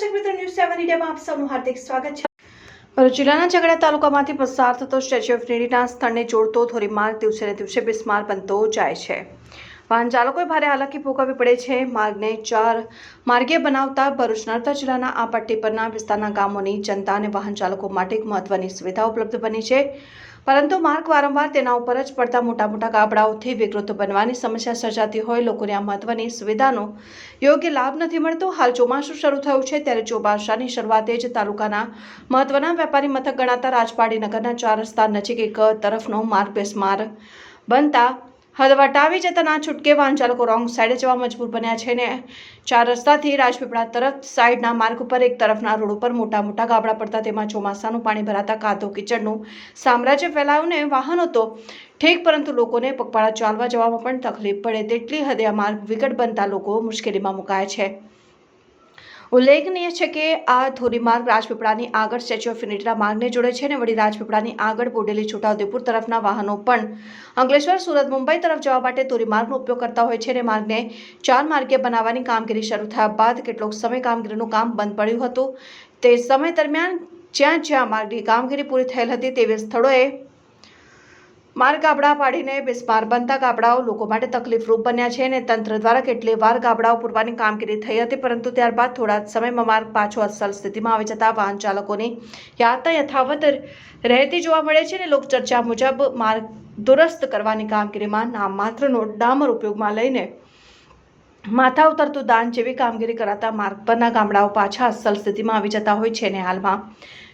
સેવન ઇન્ડિયામાં આપ સૌનું હાર્દિક સ્વાગત છે. જિલ્લાના ઝઘડા તાલુકામાંથી પસાર થતો સ્ટેચ્યુ ઓફ યુનિટીના સ્થળને જોડતો ધોરીમાર્ગ દિવસે ને દિવસે બિસ્માર બનતો જાય છે. વાહન ચાલકોએ ભારે હાલાકી ભોગવવી પડે છે. માર્ગને ચાર માર્ગે બનાવતા ભરૂચ નર્મદા જિલ્લાના આ પટ્ટી પરના વિસ્તારના ગામોની જનતા અને વાહન ચાલકો માટે એક મહત્વની સુવિધા ઉપલબ્ધ બની છે. પરંતુ માર્ગ વારંવાર તેના ઉપર જ પડતા મોટા મોટા ગાબડાઓથી વિકૃત બનવાની સમસ્યા સર્જાતી હોય, લોકોને આ મહત્વની સુવિધાનો યોગ્ય લાભ નથી મળતો. હાલ ચોમાસું શરૂ થયું છે ત્યારે ચોમાસાની શરૂઆતે જ તાલુકાના મહત્વના વેપારી મથક ગણાતા રાજપાડી નગરના ચાર રસ્તા નજીક એક તરફનો માર્ગ બેસમાર બનતા હદ વટાવી જતાના છૂટકે વાહન ચાલકો રોંગ સાઈડે જવા મજબૂર બન્યા છે ને. ચાર રસ્તાથી રાજપીપળા તરફ સાઈડના માર્ગ ઉપર એક તરફના રોડ ઉપર મોટા મોટા ગાબડા પડતા તેમાં ચોમાસાનું પાણી ભરાતા કાદો કિચડનું સામ્રાજ્ય ફેલાયું ને વાહનો તો ઠીક પરંતુ લોકોને પગપાળા ચાલવા જવામાં પણ તકલીફ પડે તેટલી હદે આ માર્ગ વિકટ બનતા લોકો મુશ્કેલીમાં મુકાયા છે. ઉલ્લેખનીય છે કે આ ધોરીમાર્ગ રાજપીપળાની આગળ સ્ટેચ્યુ ઓફ યુનિટીના માર્ગને જોડે છે અને વળી રાજપીપળાની આગળ બોડેલી છોટાઉદેપુર તરફના વાહનો પણ અંકલેશ્વર, સુરત, મુંબઈ તરફ જવા માટે ધોરીમાર્ગનો ઉપયોગ કરતા હોય છે અને માર્ગને ચાર માર્ગે બનાવવાની કામગીરી શરૂ થયા બાદ કેટલોક સમય કામગીરીનું કામ બંધ પડ્યું હતું. તે સમય દરમિયાન જ્યાં જ્યાં માર્ગની કામગીરી પૂરી થયેલ હતી તેવી સ્થળોએ માર્ગ ગાબડા પાડીને બિસ્માર બનતા ગાબડાઓ લોકો માટે તકલીફરૂપ બન્યા છે અને તંત્ર દ્વારા કેટલી વાર ગાબડાઓ પૂરવાની કામગીરી થઈ હતી, પરંતુ ત્યારબાદ થોડા સમયમાં માર્ગ પાછો અસલ સ્થિતિમાં આવી જતા વાહન ચાલકોની યાત્રા યથાવત રહેતી જોવા મળે છે અને લોકચર્ચા મુજબ માર્ગ દુરસ્ત કરવાની કામગીરીમાં નામ માત્રનો ડામર ઉપયોગમાં લઈને માથા ઉતરતું દાન જેવી કામગીરી કરાતા માર્ગ પરના ગામડાઓ પાછા અસલ સ્થિતિમાં આવી જતા હોય છે અને હાલમાં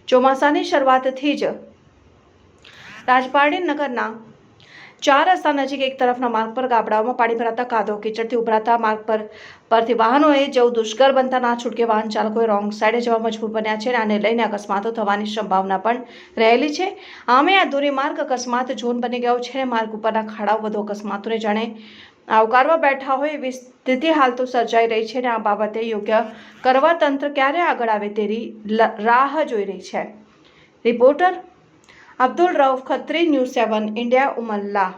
ચોમાસાની શરૂઆતથી જ રાજપારડી નગરના ચાર રસ્તા નજીક એક તરફના માર્ગ પર ગાબડાઓમાં પાણી ભરાતા કાદવ કીચડથી ઉભરાતા માર્ગ પર, પરથી વાહનોએ જવું દુષ્કર બનતા ના છૂટકે વાહન ચાલકોએ રોંગ સાઈડે જવા મજબૂર બન્યા છે અને આને લઈને અકસ્માતો થવાની સંભાવના પણ રહેલી છે. આમે આ ધોરીમાર્ગ અકસ્માત ઝોન બની ગયો છે માર્ગ ઉપરના ખાડાઓ વધુ અકસ્માતોને જાણે આવકારવા બેઠા હોય એવી સ્થિતિ હાલ તો સર્જાઈ રહી છે અને આ બાબતે યોગ્ય કરવા તંત્ર ક્યારે આગળ આવે તેની રાહ જોઈ રહી છે. Reporter Abdul Rauf Khatri news seven India Umalla